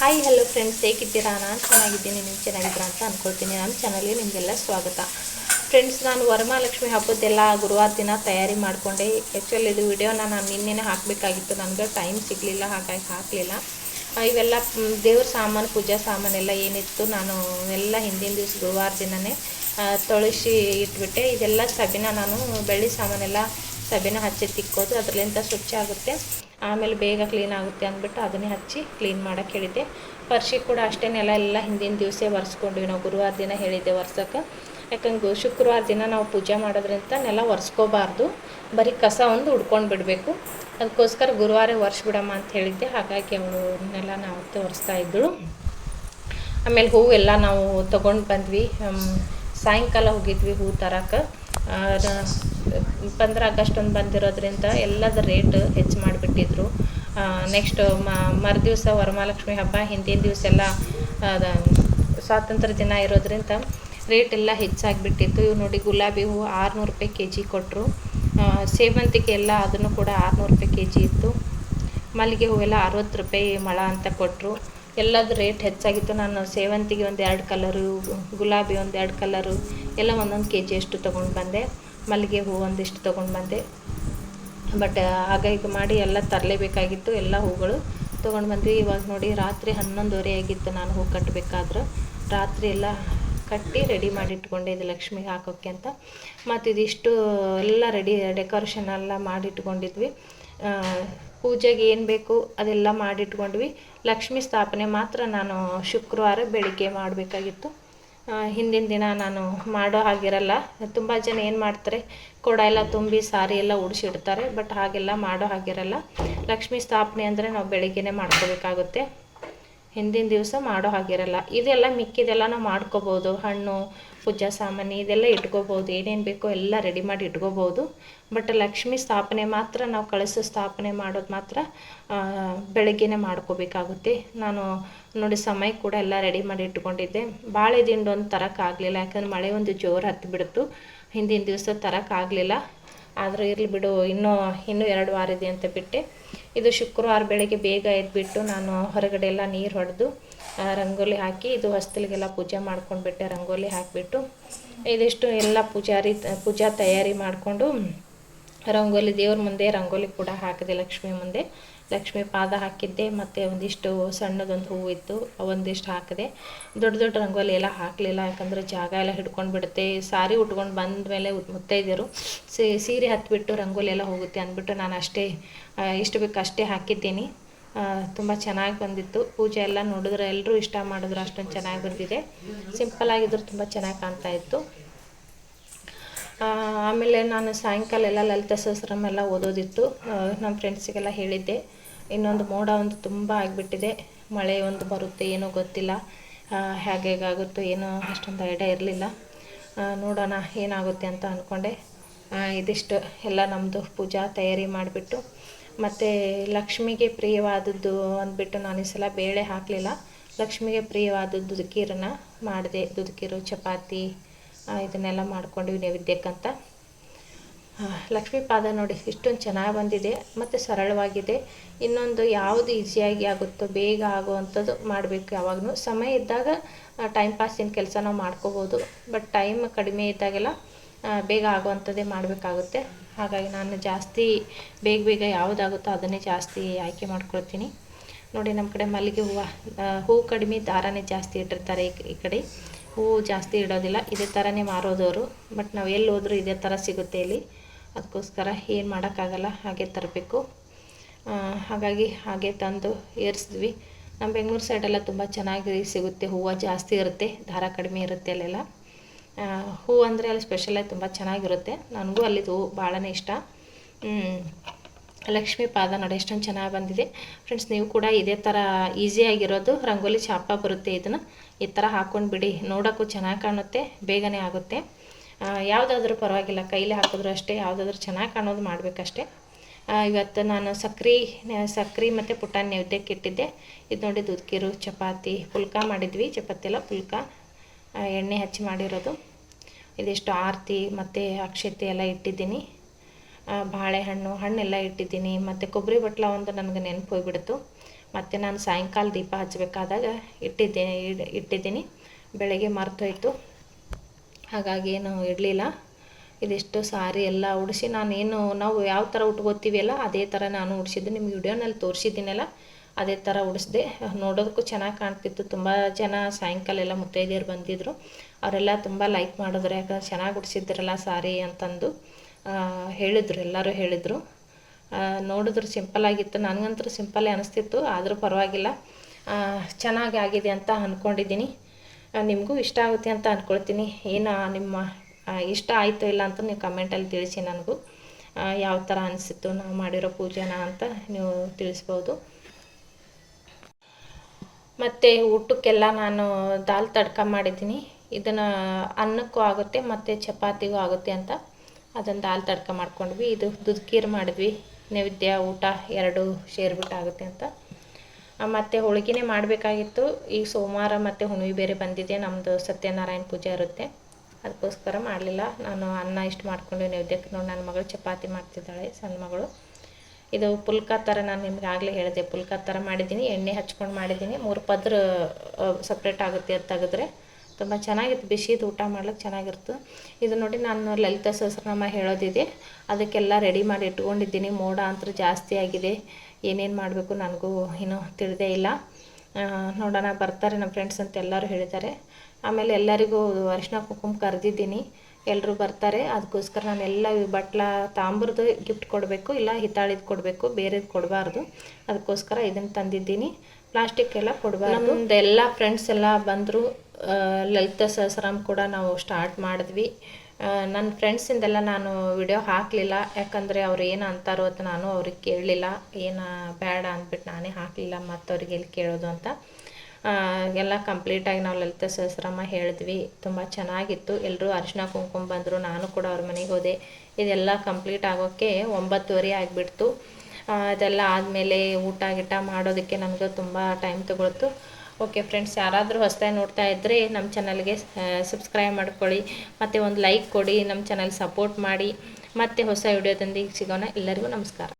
Hi hello friends ಹೇಗಿದ್ದೀರಾ? ನಾನು ಚೆನ್ನಾಗಿದ್ದೀನಿ. ನೀವು ಚೆನ್ನಾಗಿದ್ದೀರಾ ಅಂತ ಅಂದ್ಕೊಳ್ತೀನಿ ನನ್ನ ಚಾನಲ್ಗೆ ನಿಮಗೆಲ್ಲ ಸ್ವಾಗತ. ಫ್ರೆಂಡ್ಸ್ ನಾನು ವರಮಹಾಲಕ್ಷ್ಮಿ ಹಬ್ಬದ್ದೆಲ್ಲ ಗುರುವಾರ ದಿನ ತಯಾರಿ ಮಾಡಿಕೊಂಡೆ. ಆ್ಯಕ್ಚುಲಿ ಇದು ವಿಡಿಯೋನ ನಾನು ನಿನ್ನೆನೇ ಹಾಕಬೇಕಾಗಿತ್ತು. ನನಗೆ ಟೈಮ್ ಸಿಗಲಿಲ್ಲ, ಹಾಗಾಗಿ ಹಾಕಲಿಲ್ಲ. ಇವೆಲ್ಲ ದೇವ್ರ ಸಾಮಾನು, ಪೂಜಾ ಸಾಮಾನೆಲ್ಲ ಏನಿತ್ತು, ನಾನು ಎಲ್ಲ ಹಿಂದಿನ ದಿವಸ ಗುರುವಾರ ದಿನವೇ ತೊಳಸಿ ಇಟ್ಬಿಟ್ಟೆ. ಇದೆಲ್ಲ ಸಬಿನ ನಾನು, ಬೆಳ್ಳಿ ಸಾಮಾನೆಲ್ಲ ಸಬಿನ ಹಚ್ಚಿ ತಿಕ್ಕೋದು. ಅದರಲ್ಲಿಂದ ಸ್ವಚ್ಛ ಆಗುತ್ತೆ. ಆಮೇಲೆ ಬೇಗ ಕ್ಲೀನ್ ಆಗುತ್ತೆ ಅಂದ್ಬಿಟ್ಟು ಅದನ್ನೇ ಹಚ್ಚಿ ಕ್ಲೀನ್ ಮಾಡೋಕ್ಕೆ ಹೇಳಿದ್ದೆ. ಪರ್ಶಿ ಕೂಡ ಅಷ್ಟೇ ಎಲ್ಲ ಹಿಂದಿನ ದಿವಸ ಒರೆಸ್ಕೊಂಡ್ವಿ ನಾವು. ಗುರುವಾರ ದಿನ ಹೇಳಿದ್ದೆ ಒರ್ಸೋಕೆ. ಯಾಕಂದ್ರೆ ಶುಕ್ರವಾರ ದಿನ ನಾವು ಪೂಜೆ ಮಾಡೋದ್ರಿಂದ ನೆಲ ಒರೆಸ್ಕೋಬಾರ್ದು. ಬರೀ ಕಸ ಒಂದು ಉಡ್ಕೊಂಡು ಬಿಡಬೇಕು. ಅದಕ್ಕೋಸ್ಕರ ಗುರುವಾರ ಒರೆಸ್ಬಿಡಮ್ಮ ಅಂತ ಹೇಳಿದ್ದೆ. ಹಾಗಾಗಿ ಅವಳು ನೆಲ ನಾವು ಒರೆಸ್ತಾ ಇದ್ದಳು. ಆಮೇಲೆ ಹೂವು ಎಲ್ಲ ನಾವು ತೊಗೊಂಡು ಬಂದ್ವಿ. ಸಾಯಂಕಾಲ ಹೋಗಿದ್ವಿ ಹೂ ತರಕ್ಕೆ. ಪಂದ್ರ ಆಗಸ್ಟ್ ಒಂದು ಬಂದಿರೋದ್ರಿಂದ ಎಲ್ಲದ ರೇಟ್ ಹೆಚ್ಚು ಮಾಡಿಬಿಟ್ಟಿದ್ರು. ನೆಕ್ಸ್ಟ್ ಮರುದಿವಸ ವರಮಹಾಲಕ್ಷ್ಮಿ ಹಬ್ಬ, ಹಿಂದಿನ ದಿವಸ ಎಲ್ಲ ಸ್ವಾತಂತ್ರ್ಯ ದಿನ ಇರೋದ್ರಿಂದ ರೇಟ್ ಎಲ್ಲ ಹೆಚ್ಚಾಗಿಬಿಟ್ಟಿತ್ತು. ಇವು ನೋಡಿ ಗುಲಾಬಿ ಹೂವು ಆರುನೂರು ರೂಪಾಯಿ ಕೆ ಜಿ ಕೊಟ್ಟರು ಸೇವಂತಿಗೆ ಎಲ್ಲ ಅದನ್ನು ಕೂಡ ಆರುನೂರು ರೂಪಾಯಿ ಕೆ ಜಿ ಇತ್ತು. ಮಲ್ಲಿಗೆ ಹೂವೆಲ್ಲ ಅರವತ್ತು ರೂಪಾಯಿ ಮಳ ಅಂತ ಕೊಟ್ಟರು ಎಲ್ಲದ ರೇಟ್ ಹೆಚ್ಚಾಗಿತ್ತು. ನಾನು ಸೇವಂತಿಗೆ ಒಂದು ಎರಡು ಕಲರು ಗುಲಾಬಿ ಒಂದು ಎರಡು ಕಲರು ಎಲ್ಲ ಒಂದೊಂದು ಕೆ ಜಿ ಅಷ್ಟು ತೊಗೊಂಡು ಬಂದೆ. ಮಲ್ಲಿಗೆ ಹೂ ಒಂದಿಷ್ಟು ತೊಗೊಂಡು ಬಂದೆ. ಬಟ್ ಆಗ ಈಗ ಮಾಡಿ ಎಲ್ಲ ತರಲೇಬೇಕಾಗಿತ್ತು. ಎಲ್ಲ ಹೂಗಳು ತೊಗೊಂಡು ಬಂದ್ವಿ. ಇವಾಗ ನೋಡಿ ರಾತ್ರಿ ಹನ್ನೊಂದುವರೆ ಆಗಿತ್ತು ನಾನು ಹೂ ಕಟ್ಟಬೇಕಾದ್ರೆ ರಾತ್ರಿ ಎಲ್ಲ ಕಟ್ಟಿ ರೆಡಿ ಮಾಡಿ ಇಟ್ಕೊಂಡೆ ಇದು ಲಕ್ಷ್ಮಿಗೆ ಹಾಕೋಕ್ಕೆ ಅಂತ. ಮತ್ತು ಇದಿಷ್ಟು ಎಲ್ಲ ರೆಡಿ ಡೆಕೋರೇಷನ್ ಎಲ್ಲ ಮಾಡಿಟ್ಕೊಂಡಿದ್ವಿ ಪೂಜೆಗೆ ಏನು ಬೇಕು ಅದೆಲ್ಲ ಮಾಡಿಟ್ಕೊಂಡ್ವಿ ಲಕ್ಷ್ಮಿ ಸ್ಥಾಪನೆ ಮಾತ್ರ ನಾನು ಶುಕ್ರವಾರ ಬೆಳಿಗ್ಗೆ ಮಾಡಬೇಕಾಗಿತ್ತು. ಹಿಂದಿನ ದಿನ ನಾನು ಮಾಡೋ ಹಾಗಿರಲ್ಲ. ತುಂಬ ಜನ ಏನು ಮಾಡ್ತಾರೆ, ಕೊಡ ಎಲ್ಲ ತುಂಬಿ ಸಾರಿ ಎಲ್ಲ ಉಡಿಸಿಡ್ತಾರೆ, ಬಟ್ ಹಾಗೆಲ್ಲ ಮಾಡೋ ಹಾಗಿರಲ್ಲ. ಲಕ್ಷ್ಮಿ ಸ್ಥಾಪನೆ ಅಂದರೆ ನಾವು ಬೆಳಿಗ್ಗೆನೇ ಮಾಡ್ಕೋಬೇಕಾಗುತ್ತೆ. ಹಿಂದಿನ ದಿವಸ ಮಾಡೋ ಹಾಗಿರಲ್ಲ. ಇದೆಲ್ಲ ಮಿಕ್ಕಿದೆಲ್ಲ ನಾವು ಮಾಡ್ಕೋಬೋದು. ಹಣ್ಣು ಪೂಜಾ ಸಾಮಾನು ಇದೆಲ್ಲ ಇಟ್ಕೋಬೋದು, ಏನೇನು ಬೇಕೋ ಎಲ್ಲ ರೆಡಿ ಮಾಡಿ ಇಟ್ಕೋಬೋದು. ಬಟ್ ಲಕ್ಷ್ಮಿ ಸ್ಥಾಪನೆ ಮಾತ್ರ, ನಾವು ಕಳಸ ಸ್ಥಾಪನೆ ಮಾಡೋದು ಮಾತ್ರ ಬೆಳಗ್ಗೆನೆ ಮಾಡ್ಕೋಬೇಕಾಗುತ್ತೆ. ನಾನು ನೋಡಿ ಸಮಯ ಕೂಡ ಎಲ್ಲ ರೆಡಿ ಮಾಡಿ ಇಟ್ಕೊಂಡಿದ್ದೆ. ಬಾಳೆ ದಿಂಡು ಒಂದು ತರೋಕ್ಕಾಗಲಿಲ್ಲ ಯಾಕಂದ್ರೆ ಮಳೆ ಒಂದು ಜೋರು ಹತ್ತಿಬಿಡ್ತು ಹಿಂದಿನ ದಿವಸ ತರೋಕ್ಕಾಗಲಿಲ್ಲ ಆದರೂ ಇರಲಿ ಬಿಡು, ಇನ್ನೂ ಇನ್ನೂ ಎರಡು ವಾರ ಇದೆ ಅಂತ ಬಿಟ್ಟೆ. ಇದು ಶುಕ್ರವಾರ ಬೆಳಗ್ಗೆ ಬೇಗ ಎದ್ಬಿಟ್ಟು ನಾನು ಹೊರಗಡೆ ಎಲ್ಲ ನೀರು ಹೊಡೆದು ರಂಗೋಲಿ ಹಾಕಿ, ಇದು ಹೊಸ್ತಲಿಗೆಲ್ಲ ಪೂಜೆ ಮಾಡ್ಕೊಂಡ್ಬಿಟ್ಟೆ ರಂಗೋಲಿ ಹಾಕಿಬಿಟ್ಟು. ಇದಿಷ್ಟು ಎಲ್ಲ ಪೂಜಾರಿ, ಪೂಜಾ ತಯಾರಿ ಮಾಡಿಕೊಂಡು, ರಂಗೋಲಿ ದೇವ್ರ ಮುಂದೆ, ರಂಗೋಲಿ ಕೂಡ ಹಾಕಿದೆ ಲಕ್ಷ್ಮಿ ಮುಂದೆ. ಲಕ್ಷ್ಮಿ ಪಾದ ಹಾಕಿದ್ದೆ, ಮತ್ತು ಒಂದಿಷ್ಟು ಸಣ್ಣದೊಂದು ಹೂವು ಇತ್ತು, ಒಂದಿಷ್ಟು ಹಾಕಿದೆ. ದೊಡ್ಡ ದೊಡ್ಡ ರಂಗೋಲಿ ಎಲ್ಲ ಹಾಕಲಿಲ್ಲ, ಯಾಕಂದರೆ ಜಾಗ ಎಲ್ಲ ಹಿಡ್ಕೊಂಡು ಬಿಡುತ್ತೆ ಸಾರಿ ಉಟ್ಕೊಂಡು ಬಂದ ಮೇಲೆ ಮುತ್ತೈದೆಯರು ಸೀರೆ ಹತ್ಬಿಟ್ಟು ರಂಗೋಲಿ ಎಲ್ಲ ಹೋಗುತ್ತೆ ಅಂದ್ಬಿಟ್ಟು ನಾನು ಅಷ್ಟೇ ಇಷ್ಟು ಬೇಕು ಅಷ್ಟೇ ಹಾಕಿದ್ದೀನಿ. ತುಂಬ ಚೆನ್ನಾಗಿ ಬಂದಿತ್ತು. ಪೂಜೆ ಎಲ್ಲ ನೋಡಿದ್ರೆ ಎಲ್ಲರೂ ಇಷ್ಟ ಮಾಡಿದ್ರು, ಅಷ್ಟೊಂದು ಚೆನ್ನಾಗಿ ಬಂದಿದೆ. ಸಿಂಪಲ್ ಆಗಿದ್ರು, ತುಂಬ ಚೆನ್ನಾಗಿ ಕಾಣ್ತಾ ಇತ್ತು. ಆಮೇಲೆ ನಾನು ಸಾಯಂಕಾಲ ಎಲ್ಲ ಲಲಿತ ಸಹಸ್ರಮೆಲ್ಲ ಓದೋದಿತ್ತು. ನಮ್ಮ ಫ್ರೆಂಡ್ಸಿಗೆಲ್ಲ ಹೇಳಿದ್ದೆ. ಇನ್ನೊಂದು ಮೋಡ ಒಂದು ತುಂಬ ಆಗಿಬಿಟ್ಟಿದೆ. ಮಳೆ ಒಂದು ಬರುತ್ತೆ ಏನೋ ಗೊತ್ತಿಲ್ಲ. ಹೇಗೆ ಹೇಗಾಗುತ್ತೋ ಏನೋ ಅಷ್ಟೊಂದು ಐಡಿಯಾ ಇರಲಿಲ್ಲ. ನೋಡೋಣ ಏನಾಗುತ್ತೆ ಅಂತ ಅಂದ್ಕೊಂಡೆ ಇದಿಷ್ಟು. ಎಲ್ಲ ನಮ್ಮದು ಪೂಜಾ ತಯಾರಿ ಮಾಡಿಬಿಟ್ಟು. ಮತ್ತು ಲಕ್ಷ್ಮಿಗೆ ಪ್ರಿಯವಾದದ್ದು ಅಂದ್ಬಿಟ್ಟು ನಾನು ಈ ಸಲ ಬೇಳೆ ಹಾಕಲಿಲ್ಲ. ಲಕ್ಷ್ಮಿಗೆ ಪ್ರಿಯವಾದದ್ದು ದುದುಕೀರನ್ನ ಮಾಡಿದೆ. ದುದುಕೀರು, ಚಪಾತಿ ಇದನ್ನೆಲ್ಲ ಮಾಡ್ಕೊಂಡ್ವಿ ನೈವೇದ್ಯಕ್ಕಂತ. ಲಕ್ಷ್ಮೀ ಪಾದ ನೋಡಿ, ಇಷ್ಟೊಂದು ಚೆನ್ನಾಗಿ ಬಂದಿದೆ, ಮತ್ತು ಸರಳವಾಗಿದೆ. ಇನ್ನೊಂದು ಯಾವುದು ಈಸಿಯಾಗಿ ಆಗುತ್ತೋ, ಬೇಗ ಆಗುವಂಥದ್ದು ಮಾಡಬೇಕು ಯಾವಾಗಲೂ ಸಮಯ ಇದ್ದಾಗ ಟೈಮ್ ಪಾಸಿನ ಕೆಲಸ ನಾವು ಮಾಡ್ಕೋಬೋದು. ಬಟ್ ಟೈಮ್ ಕಡಿಮೆ ಇದ್ದಾಗೆಲ್ಲ ಬೇಗ ಆಗುವಂಥದ್ದೇ ಮಾಡಬೇಕಾಗುತ್ತೆ. ಹಾಗಾಗಿ ನಾನು ಜಾಸ್ತಿ, ಬೇಗ ಬೇಗ ಯಾವುದಾಗುತ್ತೋ ಅದನ್ನೇ ಜಾಸ್ತಿ ಆಯ್ಕೆ ಮಾಡ್ಕೊಳ್ತೀನಿ. ನೋಡಿ ನಮ್ಮ ಕಡೆ ಮಲ್ಲಿಗೆ ಹೂವು ಹೂವು ಕಡಿಮೆ ದಾರನೇ ಜಾಸ್ತಿ ಇಟ್ಟಿರ್ತಾರೆ ಈ ಕಡೆ. ಹೂವು ಜಾಸ್ತಿ ಇಡೋದಿಲ್ಲ, ಇದೇ ಥರನೇ ಮಾರೋದವರು. ಬಟ್ ನಾವು ಎಲ್ಲಿ ಹೋದರೂ ಇದೇ ಥರ ಸಿಗುತ್ತೆ ಇಲ್ಲಿ. ಅದಕ್ಕೋಸ್ಕರ ಏನು ಮಾಡೋಕ್ಕಾಗಲ್ಲ, ಹಾಗೆ ತರಬೇಕು. ಹಾಗಾಗಿ ಹಾಗೆ ತಂದು ಏರಿಸಿದ್ವಿ. ನಮ್ಮ ಬೆಂಗಳೂರು ಸೈಡೆಲ್ಲ ತುಂಬ ಚೆನ್ನಾಗಿ ಸಿಗುತ್ತೆ. ಹೂವು ಜಾಸ್ತಿ ಇರುತ್ತೆ, ದಾರ ಕಡಿಮೆ ಇರುತ್ತೆ ಅಲ್ಲೆಲ್ಲ. ಹೂವು ಅಂದರೆ ಅಲ್ಲಿ ಸ್ಪೆಷಲಾಗಿ ತುಂಬ ಚೆನ್ನಾಗಿರುತ್ತೆ. ನನಗೂ ಅಲ್ಲಿದು ಹೂವು ಭಾಳನೇ ಇಷ್ಟ. ಲಕ್ಷ್ಮಿ ಲಕ್ಷ್ಮೀ ಪಾದ ನೋಡಿ ಎಷ್ಟೊಂದು ಚೆನ್ನಾಗಿ ಬಂದಿದೆ. ಫ್ರೆಂಡ್ಸ್ ನೀವು ಕೂಡ ಇದೇ ಥರ ಈಸಿಯಾಗಿರೋದು ರಂಗೋಲಿ ಚಾಪ ಬರುತ್ತೆ ಇದನ್ನು. ಈ ಥರ ಹಾಕ್ಕೊಂಡು ಬಿಡಿ. ನೋಡೋಕ್ಕೂ ಚೆನ್ನಾಗಿ ಕಾಣುತ್ತೆ, ಬೇಗನೆ ಆಗುತ್ತೆ. ಯಾವುದಾದ್ರೂ ಪರವಾಗಿಲ್ಲ, ಕೈಲಿ ಹಾಕಿದ್ರು ಅಷ್ಟೇ, ಯಾವುದಾದ್ರೂ ಚೆನ್ನಾಗಿ ಕಾಣೋದು ಮಾಡಬೇಕಷ್ಟೇ. ಇವತ್ತು ನಾನು ಸಕ್ರೆ ಸಕ್ರೆ ಮತ್ತು ಪುಟಾಣಿ ನೈವೇದ್ಯಕ್ಕೆ ಇಟ್ಟಿದ್ದೆ. ಇದು ನೋಡಿ ದುದ್ಕಿರು, ಚಪಾತಿ, ಪುಲ್ಕ ಮಾಡಿದ್ವಿ, ಚಪಾತಿ ಎಲ್ಲ ಪುಲ್ಕ. ಎಣ್ಣೆ ಹಚ್ಚಿ ಮಾಡಿರೋದು. ಇದಿಷ್ಟು ಆರತಿ ಮತ್ತು ಅಕ್ಷತೆ ಎಲ್ಲ ಇಟ್ಟಿದ್ದೀನಿ. ಬಾಳೆಹಣ್ಣು, ಹಣ್ಣೆಲ್ಲ ಇಟ್ಟಿದ್ದೀನಿ. ಮತ್ತು ಕೊಬ್ಬರಿ ಬಟ್ಲ ಒಂದು ನನಗೆ ನೆನಪು ಹೋಗ್ಬಿಡ್ತು. ಮತ್ತು ನಾನು ಸಾಯಂಕಾಲ ದೀಪ ಹಚ್ಚಬೇಕಾದಾಗ ಇಟ್ಟಿದ್ದೀನಿ ಇಟ್ಟಿದ್ದೀನಿ. ಬೆಳಗ್ಗೆ ಮರ್ತೋಯ್ತು ಹಾಗಾಗಿ ಏನು ಇಡಲಿಲ್ಲ ಇದಿಷ್ಟು ಸಾರಿ ಎಲ್ಲ ಉಡಿಸಿ ನಾನೇನು, ನಾವು ಯಾವ ಥರ ಉಟ್ಕೋತೀವಲ್ಲ, ಅದೇ ಥರ ನಾನು ಉಡಿಸಿದ್ದು. ನಿಮ್ಗೆ ವಿಡಿಯೋನಲ್ಲಿ ತೋರಿಸಿದ್ದೀನಲ್ಲ, ಅದೇ ಥರ ಉಡಿಸ್ದೆ. ನೋಡೋದಕ್ಕೂ ಚೆನ್ನಾಗಿ ಕಾಣ್ತಿತ್ತು. ತುಂಬ ಜನ ಸಾಯಂಕಾಲ ಎಲ್ಲ ಮುತ್ತೈದೆಯರು ಬಂದಿದ್ದರು ಅವರೆಲ್ಲ ತುಂಬ ಲೈಕ್ ಮಾಡಿದ್ರು. ಯಾಕಂದ್ರೆ ಚೆನ್ನಾಗಿ ಉಡಿಸಿದ್ರಲ್ಲ ಸಾರಿ ಅಂತಂದು ಹೇಳಿದ್ರು. ಎಲ್ಲರೂ ಹೇಳಿದರು. ನೋಡಿದ್ರು ಸಿಂಪಲ್ ಆಗಿತ್ತು. ನನಗಂತೂ ಸಿಂಪಲ್ಲೇ ಅನಿಸ್ತಿತ್ತು. ಆದರೂ ಪರವಾಗಿಲ್ಲ. ಚೆನ್ನಾಗಿ ಆಗಿದೆ ಅಂತ ಅಂದ್ಕೊಂಡಿದ್ದೀನಿ ನಿಮಗೂ ಇಷ್ಟ ಆಗುತ್ತೆ ಅಂತ ಅಂದ್ಕೊಳ್ತೀನಿ ಏನು ನಿಮ್ಮ ಇಷ್ಟ ಆಯಿತು ಇಲ್ಲ ಅಂತ ನೀವು ಕಮೆಂಟಲ್ಲಿ ತಿಳಿಸಿ ನನಗೂ. ಯಾವ ಥರ ಅನಿಸಿತ್ತು ನಾವು ಮಾಡಿರೋ ಪೂಜೆನ ಅಂತ ನೀವು ತಿಳಿಸ್ಬೋದು. ಮತ್ತು ಊಟಕ್ಕೆಲ್ಲ ನಾನು ದಾಲ್ ತಡ್ಕ ಮಾಡಿದ್ದೀನಿ. ಇದನ್ನು ಅನ್ನಕ್ಕೂ ಆಗುತ್ತೆ, ಮತ್ತು ಚಪಾತಿಗೂ ಆಗುತ್ತೆ ಅಂತ. ಅದನ್ನು ದಾಲ್ ತಡ್ಕ ಮಾಡ್ಕೊಂಡ್ವಿ. ಇದು ದುದ್ಕೀರ್ ಮಾಡಿದ್ವಿ. ನೈವೇದ್ಯ, ಊಟ ಎರಡು ಸೇರ್ಬಿಟ್ಟಾಗುತ್ತೆ ಅಂತ. ಮತ್ತು ಹೋಳಿಗೆನೇ ಮಾಡಬೇಕಾಗಿತ್ತು. ಈ ಸೋಮವಾರ ಮತ್ತು ಹುಣ್ಣಿಮೆ ಬೇರೆ ಬಂದಿದೆ. ನಮ್ಮದು ಸತ್ಯನಾರಾಯಣ ಪೂಜೆ ಇರುತ್ತೆ. ಅದಕ್ಕೋಸ್ಕರ ಮಾಡಲಿಲ್ಲ. ನಾನು ಅನ್ನ ಇಷ್ಟು ಮಾಡಿಕೊಂಡು ನೈವೇದ್ಯಕ್ಕೆ ನೋಡಿ ನನ್ನ ಮಗಳು ಚಪಾತಿ ಮಾಡ್ತಿದ್ದಾಳೆ, ಸಣ್ಣ ಮಗಳು. ಇದು ಪುಲ್ಕ ಥರ ನಾನು ನಿಮ್ಗೆ ಆಗಲೇ ಹೇಳಿದೆ. ಪುಲ್ಕ ಥರ ಮಾಡಿದ್ದೀನಿ. ಎಣ್ಣೆ ಹಚ್ಕೊಂಡು ಮಾಡಿದ್ದೀನಿ. ಮೂರು ಪದ್ರ ಸಪ್ರೇಟ್ ಆಗುತ್ತೆ ಅದು ತೆಗೆದ್ರೆ. ತುಂಬ ಚೆನ್ನಾಗಿತ್ತು. ಬಿಸಿದು ಊಟ ಮಾಡ್ಲಿಕ್ಕೆ ಚೆನ್ನಾಗಿರ್ತು. ಇದು ನೋಡಿ ನಾನು ಲಲಿತಾ ಸಹಸ್ರನಾಮ ಹೇಳೋದಿದೆ. ಅದಕ್ಕೆಲ್ಲ ರೆಡಿ ಮಾಡಿ ಇಟ್ಕೊಂಡಿದ್ದೀನಿ. ಮೋಡ ಅಂತೂ ಜಾಸ್ತಿ ಆಗಿದೆ. ಏನೇನು ಮಾಡಬೇಕು ನನಗೂ ಏನೂ ತಿಳಿದೇ ಇಲ್ಲ. ನೋಡೋಣ, ಬರ್ತಾರೆ ನಮ್ಮ ಫ್ರೆಂಡ್ಸ್ ಅಂತ ಎಲ್ಲರೂ ಹೇಳಿದ್ದಾರೆ. ಆಮೇಲೆ ಎಲ್ಲರಿಗೂ ಅರಿಶಿನ ಕುಂಕುಮ ಕರೆದಿದ್ದೀನಿ. ಎಲ್ಲರೂ ಬರ್ತಾರೆ. ಅದಕ್ಕೋಸ್ಕರ ನಾನು ಎಲ್ಲ ಬಟ್ಲ ತಾಂಬ್ರದ್ದು ಗಿಫ್ಟ್ ಕೊಡಬೇಕು, ಇಲ್ಲ ಹಿತ್ತಾಳಿದು ಕೊಡಬೇಕು, ಬೇರೆದು ಕೊಡಬಾರ್ದು. ಅದಕ್ಕೋಸ್ಕರ ಇದನ್ನು ತಂದಿದ್ದೀನಿ. ಪ್ಲಾಸ್ಟಿಕ್ ಎಲ್ಲ ಕೊಡಬಾರ್ದು. ಮುಂದೆ ಎಲ್ಲ ಫ್ರೆಂಡ್ಸ್ ಎಲ್ಲ ಬಂದರು. ಲಲಿತ ಸಹಸ್ರಾಮ್ ಕೂಡ ನಾವು ಸ್ಟಾರ್ಟ್ ಮಾಡಿದ್ವಿ. ನನ್ನ ಫ್ರೆಂಡ್ಸಿಂದೆಲ್ಲ ನಾನು ವಿಡಿಯೋ ಹಾಕಲಿಲ್ಲ. ಯಾಕಂದರೆ ಅವ್ರು ಏನು ಅಂತಾರೋ ಅಂತ ನಾನು ಅವ್ರಿಗೆ ಕೇಳಲಿಲ್ಲ. ಏನು ಬೇಡ ಅಂದ್ಬಿಟ್ಟು ನಾನೇ ಹಾಕಲಿಲ್ಲ ಮತ್ತು ಅವ್ರಿಗೆ ಎಲ್ಲಿ ಕೇಳೋದು ಅಂತ. ಎಲ್ಲ ಕಂಪ್ಲೀಟಾಗಿ ನಾವು ಲಲಿತ ಸಹಸ್ರಮ್ಮ ಹೇಳಿದ್ವಿ. ತುಂಬ ಚೆನ್ನಾಗಿತ್ತು. ಎಲ್ಲರೂ ಅರಿಶಿನ ಕುಂಕುಮ ಬಂದರು. ನಾನು ಕೂಡ ಅವ್ರ ಮನೆಗೆ ಹೋದೆ. ಇದೆಲ್ಲ ಕಂಪ್ಲೀಟ್ ಆಗೋಕ್ಕೆ ಒಂಬತ್ತುವರೆ ಆಗಿಬಿಡ್ತು. ಅದೆಲ್ಲ ಆದಮೇಲೆ ಊಟ ಗೀಟ ಮಾಡೋದಕ್ಕೆ ನಮಗೆ ತುಂಬ ಟೈಮ್ ತಗೊಳ್ತು. ಓಕೆ ಫ್ರೆಂಡ್ಸ್, ಯಾರಾದರೂ ಹೊಸದಾಗಿ ನೋಡ್ತಾ ಇದ್ದರೆ ನಮ್ಮ ಚಾನಲ್ಗೆ ಸಬ್ಸ್ಕ್ರೈಬ್ ಮಾಡ್ಕೊಳ್ಳಿ, ಮತ್ತು ಒಂದು ಲೈಕ್ ಕೊಡಿ, ನಮ್ಮ ಚಾನಲ್ ಸಪೋರ್ಟ್ ಮಾಡಿ, ಮತ್ತೆ ಹೊಸ ವಿಡಿಯೋದೊಂದಿಗೆ ಸಿಗೋಣ. ಎಲ್ಲರಿಗೂ ನಮಸ್ಕಾರ.